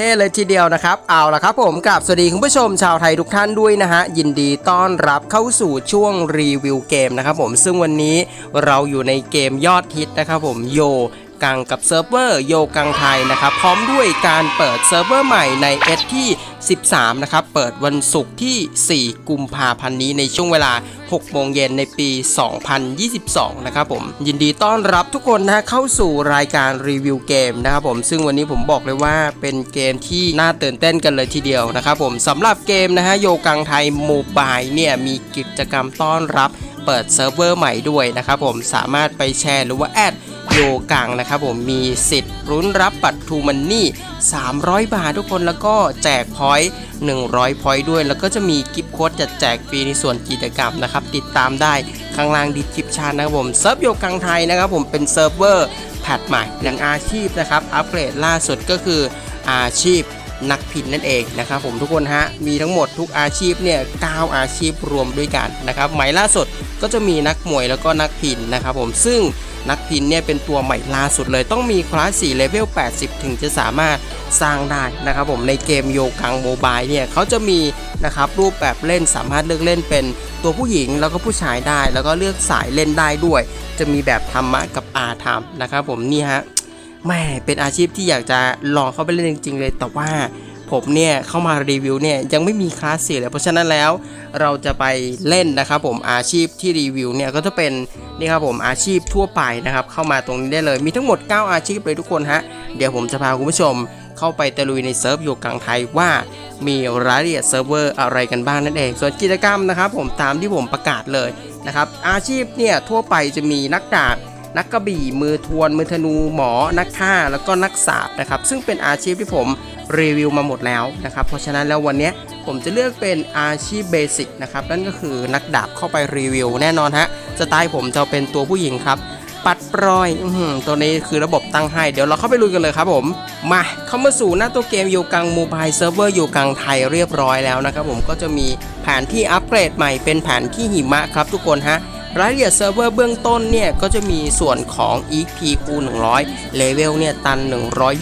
เท่เลยทีเดียวนะครับ เอาละครับผมกับสวัสดีคุณผู้ชมชาวไทยทุกท่านด้วยนะฮะ ยินดีต้อนรับเข้าสู่ช่วงรีวิวเกมนะครับผมซึ่งวันนี้เราอยู่ในเกมยอดฮิตนะครับผมโยกังกับเซิร์ฟเวอร์โยกังไทยนะครับ พร้อมด้วยการเปิดเซิร์ฟเวอร์ใหม่ในเอที่ 13 นะครับ เปิดวันศุกร์ที่ 4 กุมภาพันธ์นี้ในช่วงเวลา 6 โมงเย็นในปี 2022 นะครับผม ยินดีต้อนรับทุกคนนะเข้าสู่รายการรีวิวเกมนะครับผม ซึ่งวันนี้ผมบอกเลยว่าเป็นเกมที่น่าตื่นเต้นกันเลยทีเดียวนะครับผมสำหรับเกมนะฮะโยกังไทยโมบายเนี่ยมีกิจกรรมต้อนรับ เปิดเซิร์ฟเวอร์ใหม่ด้วยนะครับผมสามารถไปแชร์หรือว่าแอดโยกังนะครับผมมีสิทธิ์รุ้นรับบัตรทูมันนี่ 300 บาททุกคนแล้วก็แจกพอยต์100 พอยต์ด้วย แล้วก็จะมีกิฟต์โค้ดจะแจกฟรีในส่วนกิจกรรมนะครับ ติดตามได้ข้างล่างดีคลิปชานนะครับผมเซิร์ฟโยกังไทยนะครับผมเป็นเซิร์ฟเวอร์แพทใหม่อย่างอาชีพนะครับ อัปเกรดล่าสุดก็คืออาชีพ นักพินนั่นเองนะครับผมทุกคนฮะมีทั้งหมดทุกอาชีพเนี่ย9อาชีพรวมด้วยกันนะครับใหม่ล่าสุดก็จะมีนักมวยแล้วก็นักพินนะครับผมซึ่งนักพินเนี่ยเป็นตัวใหม่ล่าสุดเลยต้องมีคลาส4เลเวล 80 ถึงจะสามารถสร้างได้นะครับผมในเกมโยกังโมบายเนี่ยเขาจะมีนะครับรูปแบบเล่นสามารถเลือกเล่นเป็นตัวผู้หญิงแล้วก็ผู้ชายได้ แล้วก็เลือกสายเล่นได้ด้วย จะมีแบบธรรมะกับอาธรรมนะครับผมนี่ฮะ แม่เป็นอาชีพที่อยากจะลองเข้าไปเล่นจริง ๆ เลย แต่ว่าผมเนี่ยเข้ามารีวิวเนี่ยยังไม่มีคลาสเสี่เลยเพราะฉะนั้นแล้วเราจะไปเล่นนะครับผมอาชีพที่รีวิวเนี่ยก็จะเป็นนี่ครับผมอาชีพทั่วไปนะครับเข้ามาตรงนี้ได้เลยมีทั้งหมด 9 อาชีพเลยทุกคนฮะเดี๋ยวผมจะพาคุณผู้ชมเข้าไปตะลุยในเซิร์ฟโยกังไทยว่ามีรายละเอียดเซิร์ฟเวอร์อะไรกันบ้างนั่นเอง ส่วนกิจกรรมนะครับผมตามที่ผมประกาศเลยนะครับอาชีพเนี่ยทั่วไปจะมีนักดาบ นักกระบี่ มือทวน มือธนู หมอ นักฆ่า แล้วก็นักสาบนะครับ ซึ่งเป็นอาชีพที่ผมรีวิวมาหมดแล้วนะครับ เพราะฉะนั้นแล้ววันนี้ผมจะเลือกเป็นอาชีพเบสิกนะครับ นั่นก็คือนักดาบเข้าไปรีวิว แน่นอนฮะ สไตล์ผมจะเป็นตัวผู้หญิงครับ ปัดปรอยอตัวนี้คือระบบตั้งให้ เดี๋ยวเราเข้าไปลุยกันเลยครับผม มาเข้ามาสู่หน้าตัวเกมโยกังโมบายเซิร์ฟเวอร์โยกังไทยเรียบร้อยแล้วนะครับผม ก็จะมีแผนที่อัปเกรดใหม่เป็นแผนที่หิมะครับทุกคนฮะ รายละเอียดเซิร์ฟเวอร์เบื้องต้นเนี่ยก็จะมีส่วนของ EP คูณ100 เลเวลเนี่ยตัน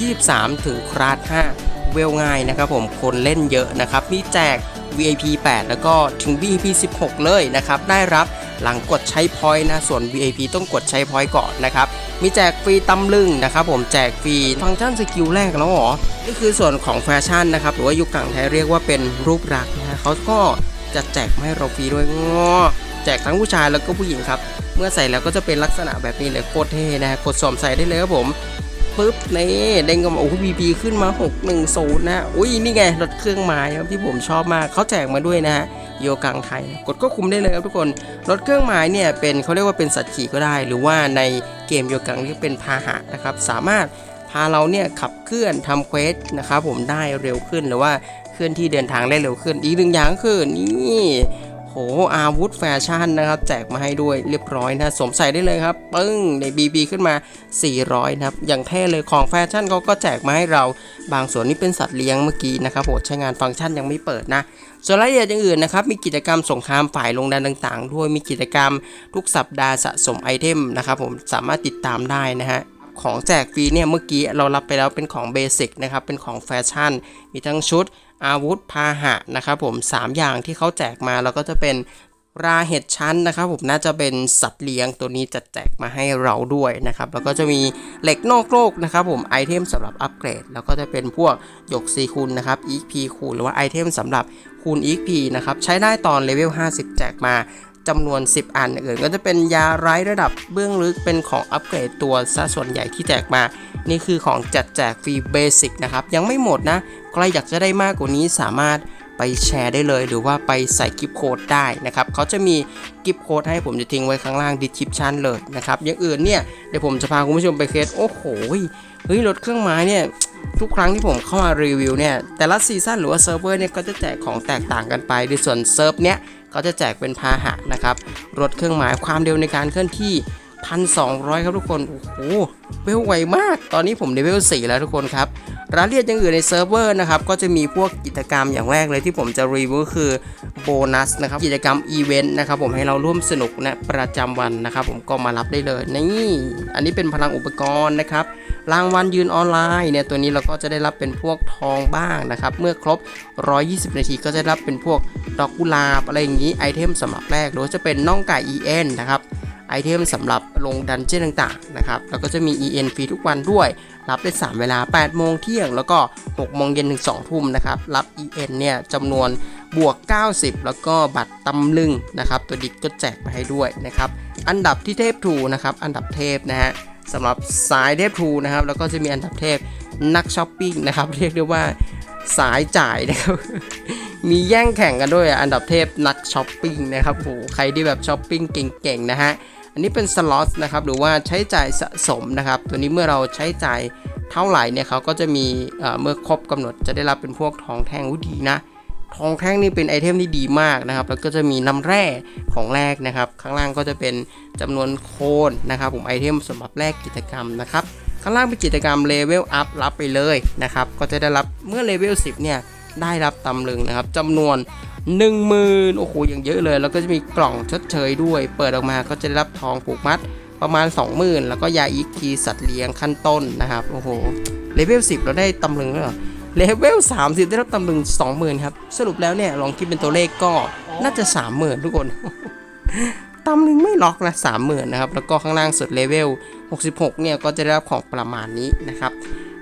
123 ถึงคราด5เวลง่ายนะครับผมคนเล่นเยอะนะครับมีแจก VIP 8 แล้วก็ถึง VIP 16 เลยนะครับ ได้รับหลังกดใช้พอยต์นะ ส่วน VIP ต้องกดใช้พอยต์ก่อนนะครับ มีแจกฟรีตำลึงนะครับ ผมแจกฟรีฟังก์ชันสกิลแรกแล้วเหรอ นี่คือส่วนของแฟชั่นนะครับ หรือว่ายุคกลางไทยเรียกว่าเป็นรูปรักนะฮะเขาก็จะแจกมาให้เราฟรีด้วยงอ แจกทั้งผู้ชายแล้วก็ผู้หญิงครับ เมื่อใส่แล้วก็จะเป็นลักษณะแบบนี้เลยโคตรเท่นะกดสวมใส่ได้เลยครับผมปึ๊บนี่เด้งก็มาโอ้โหบีบีขึ้นมา 610 นะอุ้ยนี่ไงรถเครื่องไม้ครับที่ผมชอบมากเขาแจกมาด้วยนะฮะโยกังไทยกดก็คุมได้เลยครับทุกคนรถเครื่องไม้เนี่ยเป็นเขาเรียกว่าเป็นสัตว์ขี่ก็ได้ หรือว่าในเกมโยกังเรียกเป็นพาหะนะครับสามารถพาเราเนี่ยขับเคลื่อนทำเควสนะครับผมได้เร็วขึ้นหรือว่าเคลื่อนที่เดินทางได้เร็วขึ้นอีกหนึ่งอย่างคือนี่ อาวุธแฟชั่นนะครับ แจกมาให้ด้วยเรียบร้อยนะสวมใส่ได้เลยครับ ปึ้งใน BB ขึ้นมา 400 นะครับ อย่างเท่เลยของแฟชั่นเขาก็แจกมาให้เรา บางส่วนนี่เป็นสัตว์เลี้ยงเมื่อกี้นะครับโหใช้งานฟังก์ชันยังไม่เปิดนะส่วนรายละเอียดอย่างอื่นนะครับ มีกิจกรรมสงครามฝ่ายลงดันต่างๆ ด้วยมีกิจกรรมทุกสัปดาห์สะสมไอเทมนะครับผมสามารถติดตามได้นะฮะของแจกฟรีเนี่ยเมื่อกี้เรารับไปแล้วเป็นของเบสิกนะครับเป็นของแฟชั่น มีทั้งชุด อาวุธพาหะนะครับผม 3 อย่างที่เขาแจกมาแล้วก็จะเป็นราเห็ดชั้นนะครับผมน่าจะเป็นสัตว์เลี้ยงตัวนี้จะแจกมาให้เราด้วยนะครับแล้วก็จะมีเหล็กนอกโลกนะครับผมไอเทมสำหรับอัปเกรด แล้วก็จะเป็นพวกหยกซีคูณนะครับ EP คูณหรือว่าไอเทมสำหรับคูณ EP นะครับใช้ได้ตอนเลเวล 50 แจกมาจำนวน 10 อันอื่นก็จะเป็นยาไร้ระดับเบื้องลึกเป็นของอัปเกรดตัวซะส่วนใหญ่ที่แจกมา นี่คือของจัดแจกฟรีเบสิกนะครับ ยังไม่หมดนะ ใครอยากจะได้มากกว่านี้สามารถไปแชร์ได้เลยหรือว่าไปใส่กิฟต์โค้ดได้นะครับเขาจะมีกิฟต์โค้ดให้ผมจะทิ้งไว้ข้างล่างดีคริปชันเลยนะครับอย่างอื่นเนี่ยเดี๋ยวผมจะพาคุณผู้ชมไปเคสโอ้โหเฮ้ยรถเครื่องไม้เนี่ยทุกครั้งที่ผมเข้ามารีวิวเนี่ยแต่ละซีซั่นหรือว่าเซิร์ฟเวอร์เนี่ยก็จะแจกของแตกต่างกันไปในส่วนเซิร์ฟเนี้ยก็จะแจกเป็นพาหะนะครับรถเครื่องหมายความเร็วในการเคลื่อนที่ 1,200ครับทุกคน โอ้โหเวลไวมาก ตอนนี้ผมเลเวล4แล้วทุกคนครับรายละเอียดอย่างอื่นในเซิร์ฟเวอร์นะครับ ก็จะมีพวกกิจกรรมอย่างแรกเลยที่ผมจะรีวิวคือโบนัสนะครับ กิจกรรมอีเวนต์นะครับผมให้เราร่วมสนุกนะประจำวันนะครับ ผมก็มารับได้เลย นี่ อันนี้เป็นพลังอุปกรณ์นะครับ รางวัลยืนออนไลน์เนี่ยตัวนี้เราก็จะได้รับเป็นพวกทองบ้างนะครับ เมื่อครบ 120 นาทีก็จะรับเป็นพวกดอกกุหลาบอะไรอย่างนี้ไอเทมสำหรับแรกหรือจะเป็นน่องไก่ EN นะครับ ไอเทมสำหรับลงดันเจี้ยนต่างๆนะครับ แล้วก็จะมี EN ฟรีทุกวันด้วย รับได้ 3 เวลา 8 โมงเที่ยง แล้วก็ 6 โมงเย็นถึง 2 ทุ่มนะครับ รับ EN เนี่ยจำนวนบวก 90 แล้วก็บัตรตำลึงนะครับ ตัวดิกก็แจกมาให้ด้วยนะครับ อันดับที่เทพทูนะครับ อันดับเทพนะฮะสำหรับสายเทพทูนะครับ แล้วก็จะมีอันดับเทพนักช้อปปิ้งนะครับ เรียกได้ว่าสายจ่ายนะครับ มีแย่งแข่งกันด้วยอันดับเทพนักช้อปปิ้งนะครับโหใครที่แบบช้อปปิ้งเก่งๆนะฮะ อันนี้เป็นสล็อตนะครับหรือว่าใช้จ่ายสะสมนะครับ ตัวนี้เมื่อเราใช้จ่ายเท่าไหร่เนี่ยเขาก็จะมีเมื่อครบกำหนดจะได้รับเป็นพวกทองแท่งอุ๊ยดีนะทองแท่งนี่เป็นไอเทมที่ดีมากนะครับ แล้วก็จะมีน้ำแร่ของแรกนะครับ ข้างล่างก็จะเป็นจำนวนโคนนะครับ ผมไอเทมสำหรับแลกกิจกรรมนะครับ ข้างล่างเป็นกิจกรรมเลเวลอัพรับไปเลยนะครับ ก็จะได้รับเมื่อเลเวล10 เนี่ยได้รับตำลึงนะครับจำนวน 10,000โอ้โหอย่างเยอะเลย แล้วก็จะมีกล่องชดเชยด้วย เปิดออกมาก็จะได้รับทองผูกมัดประมาณ 20,000 แล้วก็ยาอีกคีสัตว์เลี้ยงขั้นต้นนะครับ โอ้โห เลเวล 10 เราได้ตำลึงแล้วเหรอเลเวล 30 ได้รับตำลึง 20,000 ครับ สรุปแล้วเนี่ย ลองคิดเป็นตัวเลขก็น่าจะ 30,000 ทุกคนตำลึงไม่ล็อกนะ 30,000 นะครับ แล้วก็ข้างล่างสุดเลเวล 66 เนี่ย ก็จะได้รับของประมาณนี้นะครับ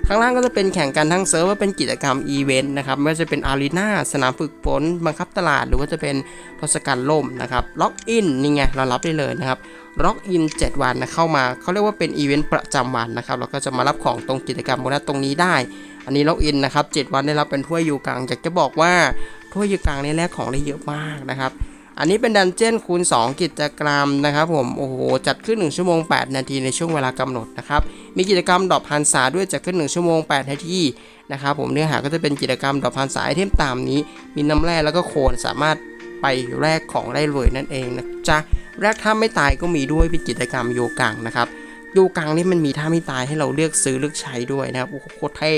ข้างล่างก็จะเป็นแข่งกันทั้งเซิร์ฟว่าเป็นกิจกรรมอีเวนต์นะครับไม่ว่าจะเป็นอารีนาสนามฝึกฝนบังคับตลาด หรือว่าจะเป็นทศกัณฐ์ล่มนะครับล็อกอินนี่ไงเรารับได้เลยนะครับล็อกอิน 7 วันนะเข้ามาเขาเรียกว่าเป็นอีเวนต์ประจำวันนะครับเราก็จะมารับของตรงกิจกรรมโบนัสตรงนี้ได้ อันนี้ล็อกอินนะครับ7วันได้รับเป็นถ้วยยูกังอยากจะบอกว่าถ้วยยูกังในแรกของได้เยอะมากนะครับ อันนี้เป็นดันเจี้ยนคูณ 2 กิจกรรมนะครับผม โอ้โห จัดขึ้น 1 ชั่วโมง 8 นาทีในช่วงเวลากำหนดนะครับ มีกิจกรรมดอกพันษาด้วยจัดขึ้น 1 ชั่วโมง 8 นาทีนะครับผม เนื้อหาก็จะเป็นกิจกรรมดอกพันษาไอเทมตามนี้ มีน้ำแร่แล้วก็โคนสามารถไปแลกของได้เลยนั่นเองนะจ๊ะ แรกถ้าไม่ตายก็มีด้วยเป็นกิจกรรมโยกังนะครับ โยกังนี่มันมีท่าไม่ตายให้เราเลือกซื้อเลือกใช้ด้วยนะครับ โอ้โหโคตรเท่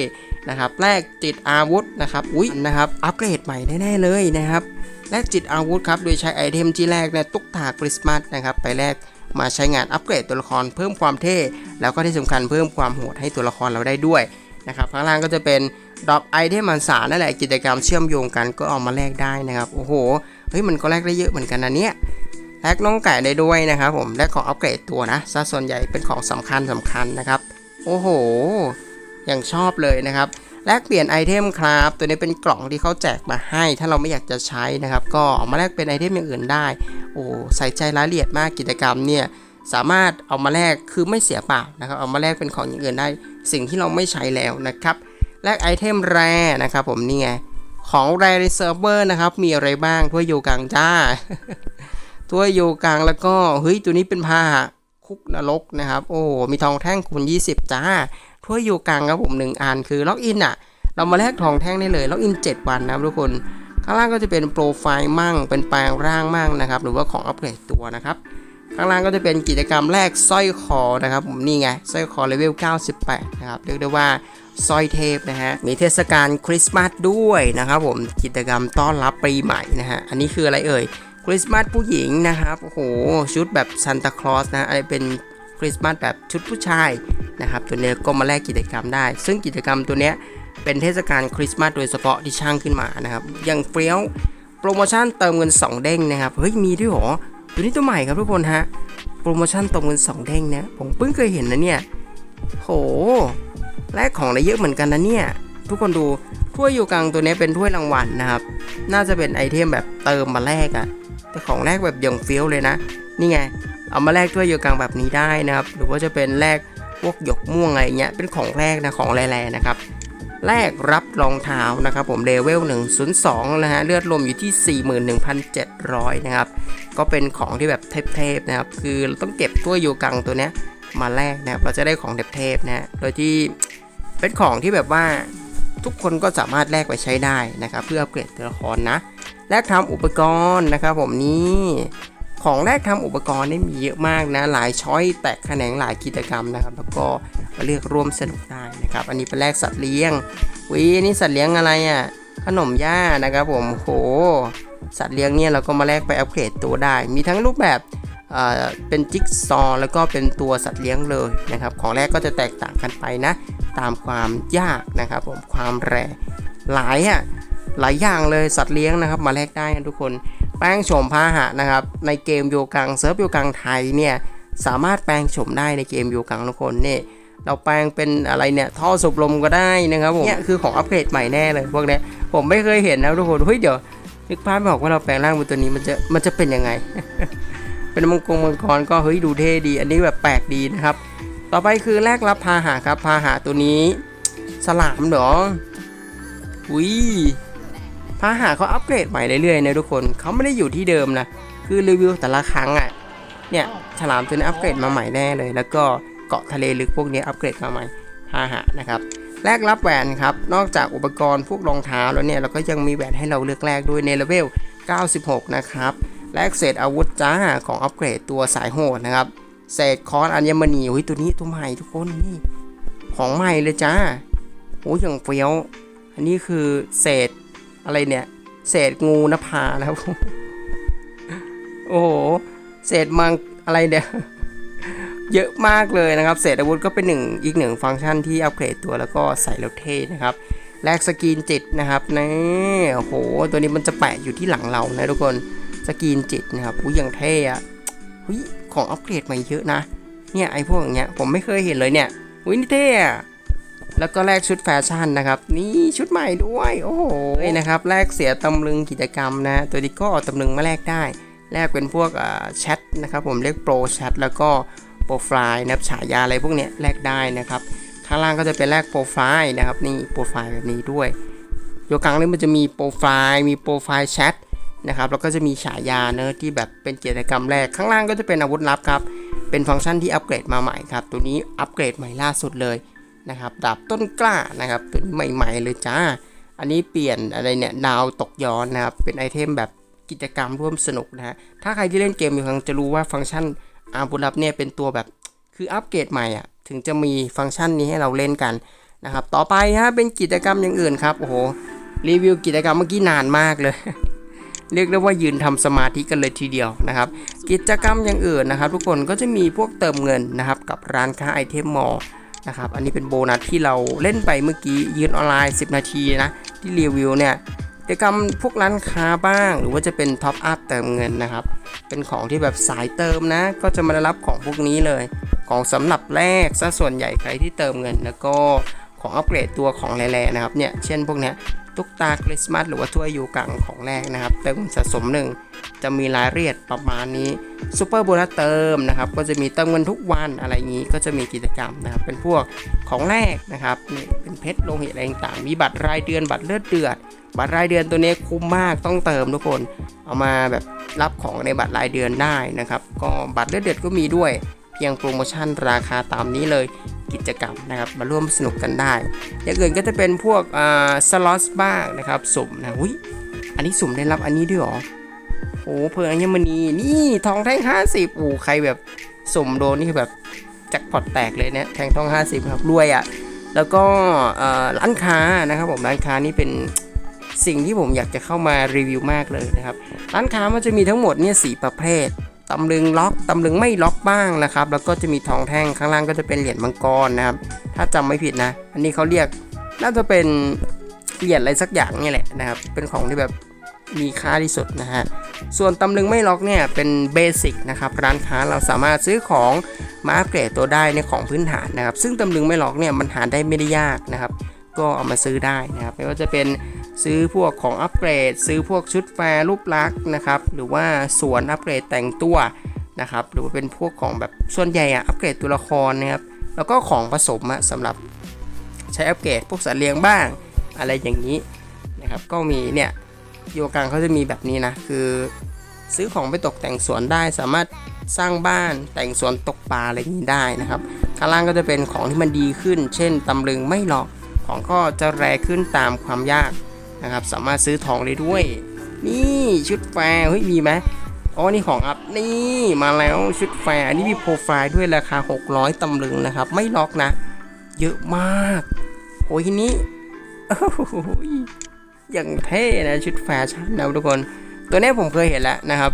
นะครับแลกจิตอาวุธนะครับ อุ้ยนะครับ อัปเกรดใหม่แน่ๆเลยนะครับ แลกจิตอาวุธครับโดยใช้ไอเทมที่แรกเนี่ยตุ๊กตาคริสต์มาสนะครับไปแลกมาใช้งานอัปเกรดตัวละครเพิ่มความเท่ แล้วก็ที่สำคัญเพิ่มความโหดให้ตัวละครเราได้ด้วยนะครับข้างล่างก็จะเป็นดรอกไอเทมมันสารนั่นแหละกิจกรรมเชื่อมโยงกันก็เอามาแลกได้นะครับโอ้โหเฮ้ยมันก็แลกได้เยอะเหมือนกันนะเนี่ยแลกน้องไก่ได้ด้วยนะครับผมแลกของอัปเกรดตัวนะซะส่วนใหญ่เป็นของสำคัญสำคัญนะครับ โอ้โหอย่างชอบเลยนะครับ แลกเปลี่ยนไอเทมครับ ตัวนี้เป็นกล่องที่เขาแจกมาให้ ถ้าเราไม่อยากจะใช้นะครับ ก็เอามาแลกเป็นไอเทมอย่างอื่นได้ โอ้ใส่ใจรายละเอียดมากกิจกรรมเนี่ยสามารถเอามาแลกคือไม่เสียเปล่านะครับ เอามาแลกเป็นของอย่างอื่นได้ สิ่งที่เราไม่ใช้แล้วนะครับแลกไอเทมแรนะครับ ผมนี่ไงของแรในเซิร์ฟเวอร์นะครับ มีอะไรบ้างถ้วยโยกังจ้าถ้วยโยกังแล้วก็เฮ้ยตัวนี้เป็นพาหะคุกนรกนะครับ โอ้มีทองแท่งคูณ 20 จ้า ถ้วยโยกังครับผมหนึ่งอันคือล็อกอินอะ เรามาแลกทองแท่งได้เลยล็อกอิน 7 วันนะครับทุกคนข้างล่างก็จะเป็นโปรไฟล์มั่ง เป็นแปลงร่างมั่งนะครับ หรือว่าของอัปเกรดตัวนะครับ ข้างล่างก็จะเป็นกิจกรรมแรกสร้อยคอนะครับผมนี่ไงสร้อยคอเลเวล 98 นะครับเรียกได้ว่าสร้อยเทพนะฮะ มีเทศกาลคริสต์มาสด้วยนะครับผม กิจกรรมต้อนรับปีใหม่นะฮะ อันนี้คืออะไรเอ่ย คริสต์มาสผู้หญิงนะครับ โอ้โห ชุดแบบซานตาคลอสนะอะไรเป็น คริสต์มาสแบบชุดผู้ชายนะครับตัวนี้ก็มาแลกกิจกรรมได้ ซึ่งกิจกรรมตัวนี้เป็นเทศกาลคริสต์มาสโดยเฉพาะที่ช่างขึ้นมานะครับอย่างเฟรียวโปรโมชั่นเติมเงิน 2 เด้งนะครับเฮ้ยมีด้วยหรอตัวนี้ตัวใหม่ครับทุกคนฮะโปรโมชั่นเติมเงิน 2 เด้งนะผมเพิ่งเคยเห็นนะเนี่ยโหแลกของได้เยอะเหมือนกันนะเนี่ยทุกคนดูถ้วยอยู่กังตัวนี้เป็นถ้วยรางวัลนะครับ น่าจะเป็นไอเทมแบบเติมมาแลกอะแต่ของแลกแบบอย่างเฟี้ยวเลยนะ นี่ไง เอามาแลกถ้วยยูกังแบบนี้ได้นะครับ หรือว่าจะเป็นแลกพวกหยกม่วงอะไรเงี้ย เป็นของแรกนะ ของแร่ๆนะครับ แรกรับรองเท้านะครับผมเลเวล 102 นะฮะ เลือดลมอยู่ที่ 41,700 นะครับ ก็เป็นของที่แบบเทพๆนะครับ คือเราต้องเก็บถ้วยโยกังตัวเนี้ยมาแลกนะครับ เราจะได้ของเทพๆนะฮะโดยที่เป็นของที่แบบว่าทุกคนก็สามารถแลกไปใช้ได้นะครับ เพื่ออัปเกรดตัวละครนะ แลกทำอุปกรณ์นะครับผมนี่ ของแลกทำอุปกรณ์นี่มีเยอะมากนะ หลายช้อยแตกแขนงหลายกิจกรรมนะครับ แล้วก็มาเลือกร่วมสนุกได้นะครับ อันนี้เป็นแลกสัตว์เลี้ยงวิอันนี่สัตว์เลี้ยงอะไรอะ ขนมย่านะครับผมโห สัตว์เลี้ยงเนี่ยเราก็มาแลกไปอัปเกรดตัวได้ มีทั้งรูปแบบอ่าเป็นจิ๊กซอว์แล้วก็เป็นตัวสัตว์เลี้ยงเลยนะครับ ของแรกก็จะแตกต่างกันไปนะ ตามความยากนะครับผมความแรงหลายอะหลายอย่างเลยสัตว์เลี้ยงนะครับ มาแลกได้กันทุกคน แปลงโฉมพาหะนะครับ ในเกมโยกังเซิร์ฟโยกังไทยเนี่ยสามารถแปลงโฉมได้ในเกมโยกังทุกคนนี่เราแปลงเป็นอะไรเนี่ยท่อสูบลมก็ได้นะครับผมเนี่ยคือของอัปเกรดใหม่แน่เลยพวกเนี้ยผมไม่เคยเห็นนะทุกคนเฮ้ยเดี๋ยวนึกภาพไม่ออกว่าเราแปลงร่างเป็นตัวนี้มันจะมันจะเป็นยังไง เป็นมังกรมังกรก็เฮ้ยดูเท่ดี อันนี้แบบแปลกดีนะครับ ต่อไปคือแลกรับพาหะครับพาหะตัวนี้ สลามเหรออุ้ย พาหะเขาอัปเกรดใหม่เรื่อยๆนะทุกคนเขาไม่ได้อยู่ที่เดิมนะคือรีวิวแต่ละครั้งอะเนี่ยฉลามตัวนี้อัปเกรดมาใหม่แน่เลย แล้วก็เกาะทะเลลึกพวกนี้อัปเกรดมาใหม่พาหะนะครับแลกรับแหวนครับนอกจากอุปกรณ์พวกรองเท้าแล้วเนี่ยเราก็ยังมีแหวนให้เราเลือกแลกด้วยในเลเวล 96 นะครับแลกเศษอาวุธจ้าของอัปเกรดตัวสายโหดนะครับเศษคอนอัญมณีโอ้ยตัวนี้ตัวใหม่ทุกคนนี่ของใหม่เลยจ้าโอ้ยอย่างเฟี้ยว อันนี้คือเศษ อะไรเนี่ย เศษงูนภานะครับโอ้โหเศษมังอะไรเนี่ยเยอะมากเลยนะครับ เศษอาวุธก็เป็นหนึ่งอีกหนึ่งฟังก์ชันที่อัปเกรดตัวแล้วก็ใส่แล้วเท่นะครับแลกสกรีนจิตนะครับนี่โอ้โหตัวนี้มันจะแปะอยู่ที่หลังเรานะทุกคนสกรีนจิตนะครับอุ้ยอย่างเท่อะของอัปเกรดมาเยอะนะเนี่ยไอพวกอย่างเงี้ยผมไม่เคยเห็นเลยเนี่ยอุ้ยนี่เท่อะ แล้วก็แลกชุดแฟชั่นนะครับ นี่ชุดใหม่ด้วย โอ้โหนะครับแลกเสียตำลึงกิจกรรมนะตัวนี้ก็เอาตำลึงมาแลกได้ แลกเป็นพวกแชทนะครับผมเรียกโปรแชทแล้วก็โปรไฟล์นะครับฉายาอะไรพวกเนี้ยแลกได้นะครับข้างล่างก็จะเป็นแลกโปรไฟล์นะครับนี่โปรไฟล์แบบนี้ด้วยโยกังนี่มันจะมีโปรไฟล์มีโปรไฟล์แชทนะครับแล้วก็จะมีฉายาเนอะที่แบบเป็นกิจกรรมแรกข้างล่างก็จะเป็นอาวุธลับครับเป็นฟังก์ชันที่อัปเกรดมาใหม่ครับตัวนี้อัปเกรดใหม่ล่าสุดเลย นะครับ ดาบต้นกล้านะครับตัวนี้ใหม่ๆเลยจ้า อันนี้เปลี่ยนอะไรเนี่ยดาวตกย้อนนะครับ เป็นไอเทมแบบกิจกรรมร่วมสนุกนะฮะ ถ้าใครที่เล่นเกมอยู่ครั้งจะรู้ว่าฟังก์ชันอาบุลับเนี่ยเป็นตัวแบบคืออัปเกรดใหม่อะ ถึงจะมีฟังก์ชันนี้ให้เราเล่นกันนะครับ ต่อไปฮะเป็นกิจกรรมอย่างอื่นครับ โอ้โห รีวิวกิจกรรมเมื่อกี้นานมากเลย เรียกได้ว่ายืนทำสมาธิกันเลยทีเดียวนะครับ กิจกรรมอย่างอื่นนะครับ ทุกคนก็จะมีพวกเติมเงินนะครับ กับร้านค้าไอเทมมอล นะครับ อันนี้เป็นโบนัสที่เราเล่นไปเมื่อกี้ยืนออนไลน์ 10 นาทีนะ ที่รีวิวเนี่ยกิจกรรมพวกร้านค้าบ้าง หรือว่าจะเป็นท็อปอัพเติมเงินนะครับ เป็นของที่แบบสายเติมนะ ก็จะมาได้รับของพวกนี้เลย ของสำหรับแรกซะส่วนใหญ่ใครที่เติมเงิน แล้วก็ของอัปเกรดตัวของแร่ๆนะครับเนี่ยเช่นพวกเนี้ยตุ๊กตาคริสต์มาสหรือว่าถ้วยยูกังของแรกนะครับ เติมสะสมหนึ่ง จะมีรายละเอียดประมาณนี้ซูเปอร์โบนัสเติมนะครับก็จะมีเติมเงินทุกวันอะไรอย่างนี้ก็จะมีกิจกรรมนะครับเป็นพวกของแรกนะครับเป็นเพชรโลหิตอะไรต่างๆมีบัตรรายเดือนบัตรเลือดเดือด บัตรรายเดือนตัวนี้คุ้มมากต้องเติมทุกคน เอามาแบบรับของในบัตรรายเดือนได้นะครับก็บัตรเลือดเดือดก็มีด้วยเพียงโปรโมชั่นราคาตามนี้เลยกิจกรรมนะครับมาร่วมสนุกกันได้ อย่างอื่นก็จะเป็นพวกสล็อตบ้างนะครับสุ่มนะอุ้ยอันนี้สุ่มได้รับอันนี้ด้วยหรอ โอ้เพลิงอัญมณีนี่ทองแท่ง 50โอ้ใครแบบสมโดนนี่คือแบบแจ็คพอตแตกเลยเนี่ยแทงทอง 50 ครับรวยอะ่ะแล้วก็ร้านค้านะครับผมร้านค้านี่เป็นสิ่งที่ผมอยากจะเข้ามารีวิวมากเลยนะครับร้านค้ามันจะมีทั้งหมดเนี่ยสีประเภทตำลึงล็อกตำลึงไม่ล็อกบ้างนะครับแล้วก็จะมีทองแท่งข้างล่างก็จะเป็นเหรียญมังกรนะครับถ้าจำไม่ผิดนะ อันนี้เขาเรียกน่าจะเป็นเหรียญอะไรสักอย่างนี่แหละนะครับเป็นของที่แบบมีค่าที่สุดนะฮะ ส่วนตำลึงไม่ล็อกเนี่ยเป็นเบสิกนะครับร้านค้าเราสามารถซื้อของมาอัปเกรดตัวได้ในของพื้นฐานนะครับ ซึ่งตำลึงไม่ล็อกเนี่ยมันหาได้ไม่ได้ยากนะครับ ก็เอามาซื้อได้นะครับไม่ว่าจะเป็นซื้อพวกของอัปเกรด ซื้อพวกชุดแฟร์รูปลักษณ์นะครับหรือว่าสวนอัปเกรดแต่งตัวนะครับหรือว่าเป็นพวกของแบบส่วนใหญ่อะอัปเกรดตัวละครนะครับแล้วก็ของผสมอะสำหรับใช้อัปเกรดพวกสัตว์เลี้ยงบ้าง อะไรอย่างนี้นะครับก็มีเนี่ย โยกังเขาจะมีแบบนี้นะ คือ ซื้อของไปตกแต่งสวนได้สามารถสร้างบ้านแต่งสวนตกปลาอะไรนี้ได้นะครับ ข้างล่างก็จะเป็นของที่มันดีขึ้น เช่นตำลึงไม่หลอกของก็จะแรงขึ้นตามความยากนะครับ สามารถซื้อทองได้ด้วย นี่ชุดแฟร์เฮ้ยมีไหมอ๋อนี่ของอัพนี่มาแล้วชุดแฟร์อันนี้มีโปรไฟล์ด้วยราคา 600ตำลึงนะครับ ไม่ล็อกนะ เยอะมาก โอ้ยทีนี้โอ้โห อย่างเท่นะชุดแฟชั่นนะทุกคน ตัวนี้ผมเคยเห็นแล้วนะครับ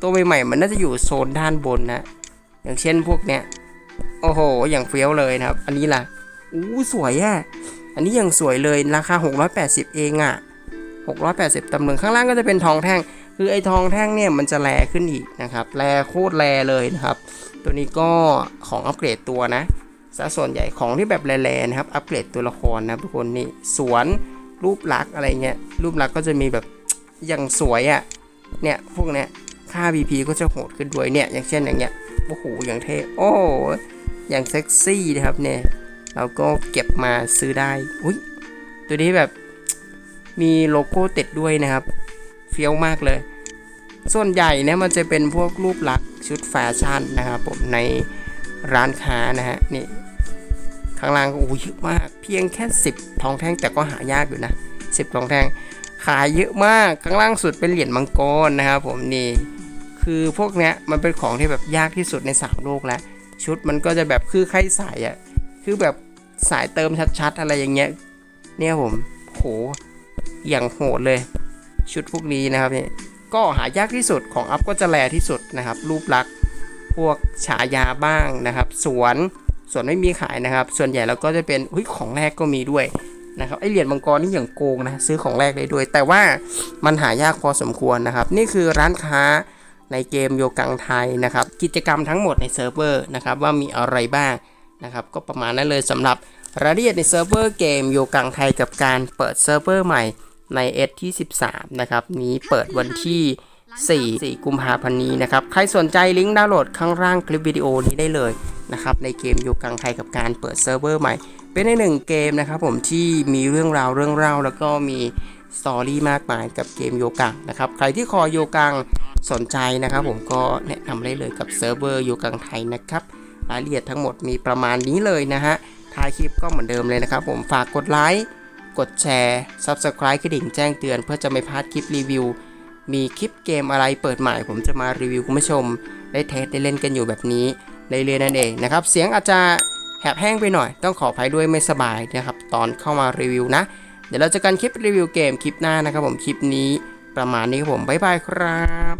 ตัวใหม่ๆมันน่าจะอยู่โซนด้านบนนะ อย่างเช่นพวกเนี้ยโอ้โห อย่างเฟี้ยวเลยนะครับ อันนี้ล่ะอู้สวยอะอันนี้ยังสวยเลยราคา 680 เองอะ680ตำลึงข้างล่างก็จะเป็นทองแท่ง คือไอ้ทองแท่งเนี่ยมันจะแลขึ้นอีกนะครับ แลโคตรแลเลยนะครับ ตัวนี้ก็ของอัปเกรดตัวนะซะส่วนใหญ่ของที่แบบแลๆนะครับ อัปเกรดตัวละครนะทุกคนนี่สวน รูปลักษ์อะไรเงี้ยรูปลักษ์ก็จะมีแบบอย่างสวยอะ่ะเนี่ยพวกเนี้ยค่า BP ก็จะโหดขึ้นด้วยเนี่ยอย่างเช่นอย่างเงี้ยโอ้โหอย่างเท่โอ้อย่างเซ็กซี่นะครับเนี่ยเราก็เก็บมาซื้อได้อุ้ยตัวนี้แบบมีโลโก้ติดด้วยนะครับเฟี้ยวมากเลย ส่วนใหญ่เนี่ยมันจะเป็นพวกรูปลักษ์ชุดแฟชั่นนะครับผมในร้านค้านะฮะนี่ ข้างล่างก็โอ้เยอะมาก เพียงแค่ 10 ทองแท่งแต่ก็หายากอยู่นะ 10 ทองแท่ง ขายเยอะมาก ข้างล่างสุดเป็นเหรียญมังกรนะครับผมนี่คือพวกเนี้ยมันเป็นของที่แบบยากที่สุดในสามโลกแล้ว ชุดมันก็จะแบบคือใครใส่อะคือแบบสายเติมชัดๆ อะไรอย่างเงี้ยเนี่ยผมโหอย่างโหดเลย ชุดพวกนี้นะครับเนี่ยก็หายากที่สุดของอัพก็จะแลที่สุดนะครับ รูปลักษณ์พวกฉายาบ้างนะครับ สวน ส่วนไม่มีขายนะครับ ส่วนใหญ่แล้วก็จะเป็นอุ้ยของแรกก็มีด้วยนะครับไอเหรียญมังกรนี่อย่างโกงนะซื้อของแรกได้ด้วย แต่ว่ามันหายากพอสมควรนะครับ นี่คือร้านค้าในเกมโยกังไทยนะครับ กิจกรรมทั้งหมดในเซิร์ฟเวอร์นะครับว่ามีอะไรบ้างนะครับ ก็ประมาณนั้นเลยสำหรับรายละเอียดในเซิร์ฟเวอร์เกมโยกังไทยกับการเปิดเซิร์ฟเวอร์ใหม่ใน S ที่ 13 นะครับ นี้เปิดวันที่ 4 4 กุมภาพันธ์นี้นะครับ ใครสนใจลิงก์ดาวน์โหลดข้างล่างคลิปวิดีโอนี้ได้เลยนะครับ ในเกมโยกังไทยกับการเปิดเซิร์ฟเวอร์ใหม่ เป็นในหนึ่งเกมนะครับผมที่มีเรื่องราวเรื่องเล่าแล้วก็มีสตอรี่มากมายกับเกมโยกังนะครับ ใครที่คอโยกังสนใจนะครับ ผมก็แนะนำได้เลยกับเซิร์ฟเวอร์โยกังไทยนะครับ รายละเอียดทั้งหมดมีประมาณนี้เลยนะฮะ ท้ายคลิปก็เหมือนเดิมเลยนะครับ ผมฝากกดไลค์ กดแชร์ Subscribe กระดิ่งแจ้งเตือน เพื่อจะไม่พลาดคลิปรีวิว มีคลิปเกมอะไรเปิดใหม่ ผมจะมารีวิวคุณผู้ชม ได้เทสได้เล่นกันอยู่แบบนี้เรื่อยๆนั่นเองนะครับ เสียงอาจจะแหบแห้งไปหน่อย ต้องขออภัยด้วยไม่สบายนะครับ ตอนเข้ามารีวิวนะ เดี๋ยวเราจะกันคลิปรีวิวเกมคลิปหน้านะครับผมคลิปนี้ประมาณนี้ครับผมบ๊ายบายครับ